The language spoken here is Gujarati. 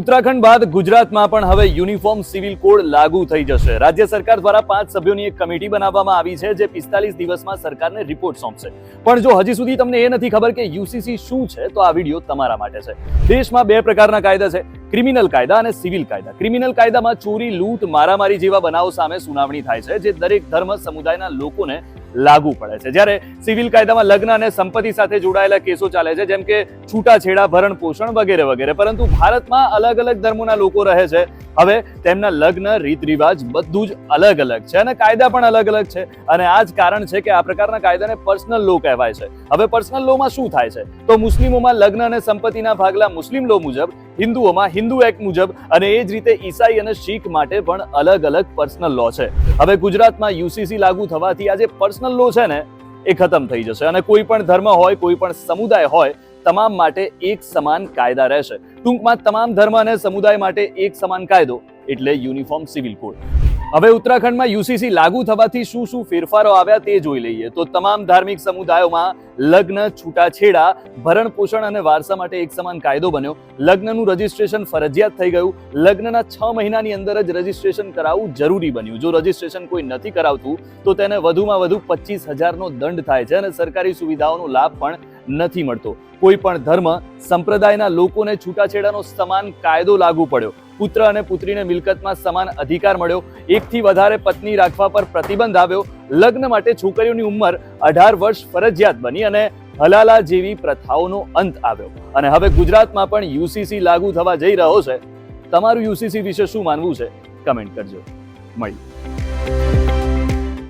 ઉત્તરાખંડ બાદ ગુજરાતમાં પણ હવે યુનિફોર્મ સિવિલ કોડ લાગુ થઈ જશે. રાજ્ય સરકાર દ્વારા પાંચ સભ્યોની એક કમિટી બનાવવામાં આવી છે જે પિસ્તાલીસ દિવસમાં સરકારને રિપોર્ટ સોંપશે. પણ જો હજી સુધી તમને એ નથી ખબર કે યુસીસી શું છે, તો આ વીડિયો તમારા માટે છે. દેશમાં બે પ્રકારના કાયદા છે, ક્રિમિનલ કાયદા અને સિવિલ કાયદા. ક્રિમિનલ કાયદામાં ચોરી, લૂંટ, મારામારી જેવા બનાવો સામે સુનાવણી થાય છે, જે દરેક ધર્મ, સમુદાયના લોકોને લાગુ પડે છે. જ્યારે સિવિલ કાયદામાં લગ્ન અને સંપત્તિ સાથે જોડાયેલા કેસો ચાલે છે, જેમ કે છૂટાછેડા, ભરણ પોષણ વગેરે વગેરે, પરંતુ ભારતમાં અલગ અલગ ધર્મોના લોકો રહે છે. હવે તેમના લગ્ન રીત રિવાજ બધું જ અલગ અલગ છે અને કાયદા પણ અલગ અલગ છે અને આ જ કારણ છે કે આ પ્રકારના કાયદાને પર્સનલ લો કહેવાય છે. હવે પર્સનલ લોમાં શું થાય છે? તો મુસ્લિમોમાં લગ્ન અને સંપત્તિના ભાગલા મુસ્લિમ લો મુજબ હિન્દુઓમાં હિન્દુ એક્ટ મુજબ અને એ જ રીતે ઈસાઈ અને શીખ માટે પણ અલગ અલગ પર્સનલ લો છે. હવે ગુજરાતમાં યુસીસી લાગુ થવાથી આ જે પર્સનલ લો છે ને, એ ખતમ થઈ જશે. અને કોઈ પણ ધર્મ હોય, કોઈ પણ સમુદાય હોય, તમામ માટે એક સમાન કાયદા રહેશે. ટૂંકમાં તમામ ધર્મ અને સમુદાય માટે એક સમાન કાયદો, એટલે યુનિફોર્મ સિવિલ કોડ. હવે ઉત્તરાખંડમાં યુસીસી લાગુ થવાથી શું શું ફેરફારો આવ્યા તે જોઈ લઈએ. તો તમામ ધાર્મિક સમુદાયોમાં લગ્ન, છૂટાછેડા, ભરણ પોષણ અને વારસા માટે એક સમાન કાયદો બન્યો. લગ્નનું રજીસ્ટ્રેશન ફરજિયાત થઈ ગયું. લગ્નના છ મહિનાની અંદર જ રજીસ્ટ્રેશન કરાવવું જરૂરી બન્યું. જો રજીસ્ટ્રેશન કોઈ નથી કરાવતું, તો તેને વધુમાં વધુ પચીસ હજારનો દંડ થાય છે અને સરકારી સુવિધાઓનો લાભ પણ નથી મળતો. કોઈ પણ ધર્મ સંપ્રદાયના લોકોને છૂટાછેડાનો સમાન કાયદો લાગુ પડ્યો. પુત્ર અને પુત્રીને મિલકતમાં સમાન અધિકાર મળ્યો. એકથી વધારે પત્ની રાખવા પર પ્રતિબંધ આવ્યો. લગ્ન માટે છોકરીઓની ઉંમર અઢાર વર્ષ ફરજિયાત બની અને હલાલા જેવી પ્રથાઓનો અંત આવ્યો. અને હવે ગુજરાતમાં પણ યુસીસી લાગુ થવા જઈ રહ્યો છે. તમારું યુસીસી વિશે શું માનવું છે? કમેન્ટ કરજો. મળી